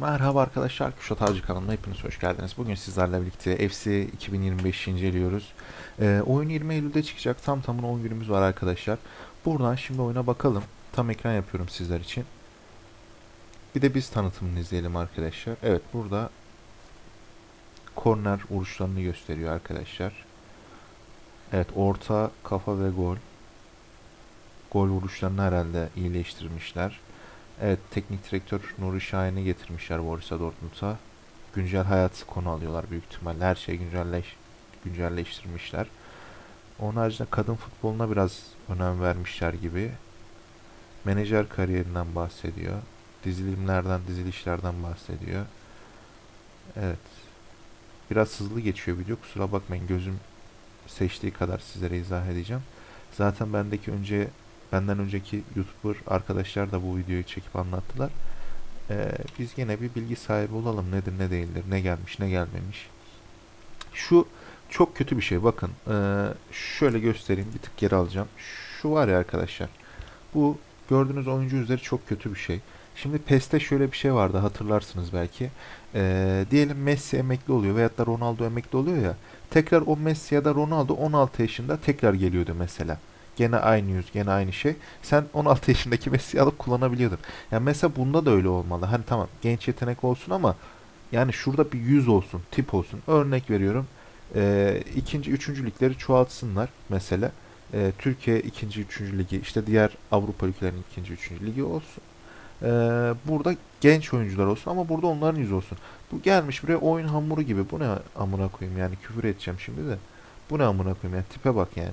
Merhaba arkadaşlar, Kuşat Avcı kanalına hepiniz hoş geldiniz. Bugün sizlerle birlikte FC 2025 inceliyoruz. Ee, oyun 20 Eylül'de çıkacak. Tam tamına 10 günümüz var arkadaşlar. Buradan şimdi oyuna bakalım. Tam ekran yapıyorum sizler için. Bir de biz tanıtımını izleyelim arkadaşlar. Evet burada korner vuruşlarını gösteriyor arkadaşlar. Evet orta, kafa ve gol. Gol vuruşlarını herhalde iyileştirmişler. Evet, teknik direktör Nuri Şahin'i getirmişler Borussia Dortmund'a. Güncel hayat konu alıyorlar büyük ihtimalle. Her şeyi güncelleş, güncelleştirmişler. Onun haricinde kadın futboluna biraz önem vermişler gibi. Menajer kariyerinden bahsediyor. Dizilimlerden, dizilişlerden bahsediyor. Evet. Biraz hızlı geçiyor video. Kusura bakmayın gözüm seçtiği kadar sizlere izah edeceğim. Zaten bendeki önce benden önceki YouTuber arkadaşlar da bu videoyu çekip anlattılar. Ee, biz gene bir bilgi sahibi olalım. Nedir ne değildir, ne gelmiş ne gelmemiş. Şu çok kötü bir şey. Bakın ee, şöyle göstereyim. Bir tık geri alacağım. Şu var ya arkadaşlar. Bu gördüğünüz oyuncu üzeri çok kötü bir şey. Şimdi PES'te şöyle bir şey vardı hatırlarsınız belki. Ee, diyelim Messi emekli oluyor veyahut da Ronaldo emekli oluyor ya. Tekrar o Messi ya da Ronaldo 16 yaşında tekrar geliyordu mesela. Gene aynı yüz, gene aynı şey. Sen 16 yaşındaki Messi'yi alıp kullanabiliyordun. Yani mesela bunda da öyle olmalı. Hani tamam genç yetenek olsun ama yani şurada bir yüz olsun, tip olsun. Örnek veriyorum. Ee, ikinci, üçüncü ligleri çoğaltsınlar mesela. Ee, Türkiye ikinci, üçüncü ligi, işte diğer Avrupa ülkelerinin ikinci, üçüncü ligi olsun. Ee, burada genç oyuncular olsun ama burada onların yüzü olsun. Bu gelmiş buraya oyun hamuru gibi. Bu ne amına koyayım yani küfür edeceğim şimdi de. Bu ne amına koyayım yani tipe bak yani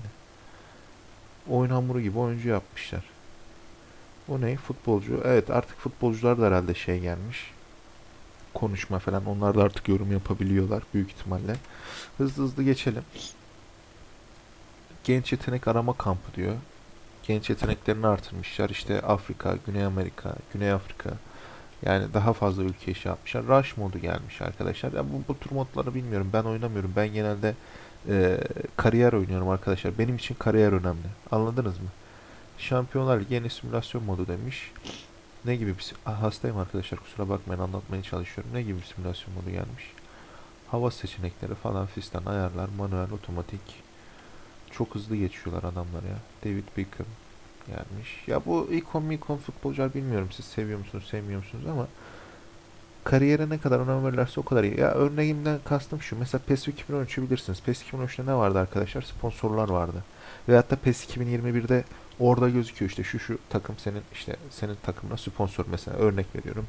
oyun hamuru gibi oyuncu yapmışlar. Bu ne? Futbolcu. Evet artık futbolcular da herhalde şey gelmiş. Konuşma falan. Onlar da artık yorum yapabiliyorlar büyük ihtimalle. Hızlı hızlı geçelim. Genç yetenek arama kampı diyor. Genç yeteneklerini artırmışlar. İşte Afrika, Güney Amerika, Güney Afrika. Yani daha fazla ülke şey yapmışlar. Rush modu gelmiş arkadaşlar. Ya bu, bu tür modları bilmiyorum. Ben oynamıyorum. Ben genelde e, kariyer oynuyorum arkadaşlar. Benim için kariyer önemli. Anladınız mı? Şampiyonlar Ligi yeni simülasyon modu demiş. Ne gibi bir ah, hastayım arkadaşlar kusura bakmayın anlatmaya çalışıyorum. Ne gibi bir simülasyon modu gelmiş? Hava seçenekleri falan fistan ayarlar, manuel, otomatik. Çok hızlı geçiyorlar adamlar ya. David Beckham gelmiş. Ya bu ikon mikon futbolcular bilmiyorum siz seviyor musunuz sevmiyor musunuz ama kariyere ne kadar önem verirlerse o kadar iyi. Ya örneğimden kastım şu. Mesela PES 2013'ü bilirsiniz. PES 2013'te ne vardı arkadaşlar? Sponsorlar vardı. Veyahut da PES 2021'de orada gözüküyor işte şu şu takım senin işte senin takımına sponsor mesela örnek veriyorum.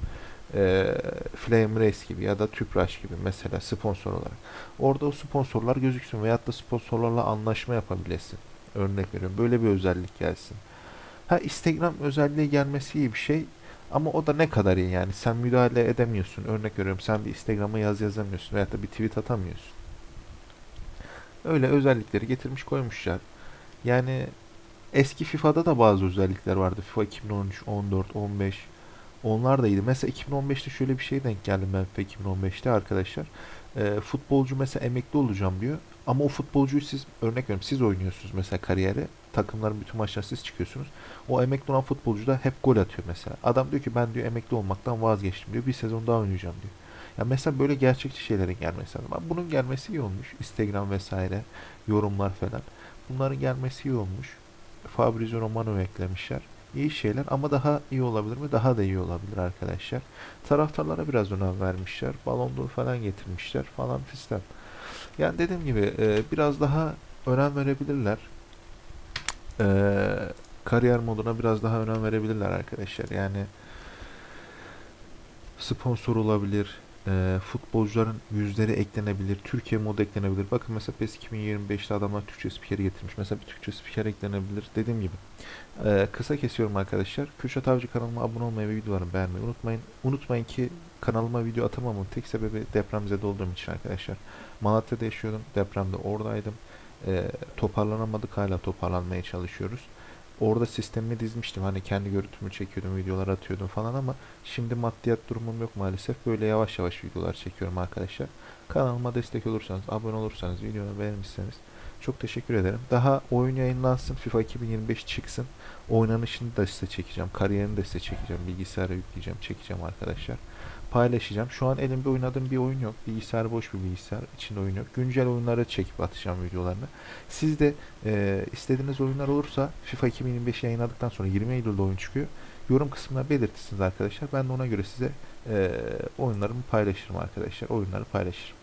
Ee, Flame Race gibi ya da Tüpraş gibi mesela sponsor olarak. Orada o sponsorlar gözüksün veyahut da sponsorlarla anlaşma yapabilesin. Örnek veriyorum. Böyle bir özellik gelsin. Ha Instagram özelliği gelmesi iyi bir şey. Ama o da ne kadar iyi yani sen müdahale edemiyorsun. Örnek veriyorum sen bir Instagram'a yaz yazamıyorsun veyahut da bir tweet atamıyorsun. Öyle özellikleri getirmiş koymuşlar. Yani eski FIFA'da da bazı özellikler vardı. FIFA 2013, 14, 15. Onlar da iyiydi. Mesela 2015'te şöyle bir şey denk geldim ben FIFA 2015'te arkadaşlar. E, futbolcu mesela emekli olacağım diyor. Ama o futbolcuyu siz örnek veriyorum siz oynuyorsunuz mesela kariyeri. Takımların bütün maçlarına siz çıkıyorsunuz. O emekli olan futbolcu da hep gol atıyor mesela. Adam diyor ki ben diyor emekli olmaktan vazgeçtim diyor. Bir sezon daha oynayacağım diyor. Ya mesela böyle gerçekçi şeylerin gelmesi lazım. Bunun gelmesi iyi olmuş. Instagram vesaire, yorumlar falan. Bunların gelmesi iyi olmuş. Fabrizio Romano eklemişler. İyi şeyler ama daha iyi olabilir mi? Daha da iyi olabilir arkadaşlar. Taraftarlara biraz önem vermişler. Balon falan getirmişler falan fistan. Yani dediğim gibi e, biraz daha önem verebilirler. E, kariyer moduna biraz daha önem verebilirler arkadaşlar. Yani sponsor olabilir. E, futbolcuların yüzleri eklenebilir. Türkiye modu eklenebilir. Bakın mesela PES 2025'te adamlar Türkçe spikeri getirmiş. Mesela bir Türkçe spiker eklenebilir. Dediğim gibi. E, kısa kesiyorum arkadaşlar. Kürşat Avcı kanalıma abone olmayı ve videolarımı beğenmeyi unutmayın. Unutmayın ki kanalıma video atamamın tek sebebi depremzede olduğum için arkadaşlar. Malatya'da yaşıyordum. Depremde oradaydım. E, toparlanamadık. Hala toparlanmaya çalışıyoruz. Orada sistemimi dizmiştim. Hani kendi görüntümü çekiyordum, videolar atıyordum falan ama şimdi maddiyat durumum yok maalesef. Böyle yavaş yavaş videolar çekiyorum arkadaşlar. Kanalıma destek olursanız, abone olursanız, videomu beğenmişseniz Çok teşekkür ederim. Daha oyun yayınlansın. FIFA 2025 çıksın. Oynanışını da size çekeceğim. Kariyerini de size çekeceğim. Bilgisayara yükleyeceğim. Çekeceğim arkadaşlar. Paylaşacağım. Şu an elimde oynadığım bir oyun yok. Bilgisayar boş bir bilgisayar. İçinde oyun yok. Güncel oyunları çekip atacağım videolarını. Siz de e, istediğiniz oyunlar olursa FIFA 2025 yayınladıktan sonra 20 Eylül'de oyun çıkıyor. Yorum kısmına belirtirsiniz arkadaşlar. Ben de ona göre size e, oyunlarımı paylaşırım arkadaşlar. Oyunları paylaşırım.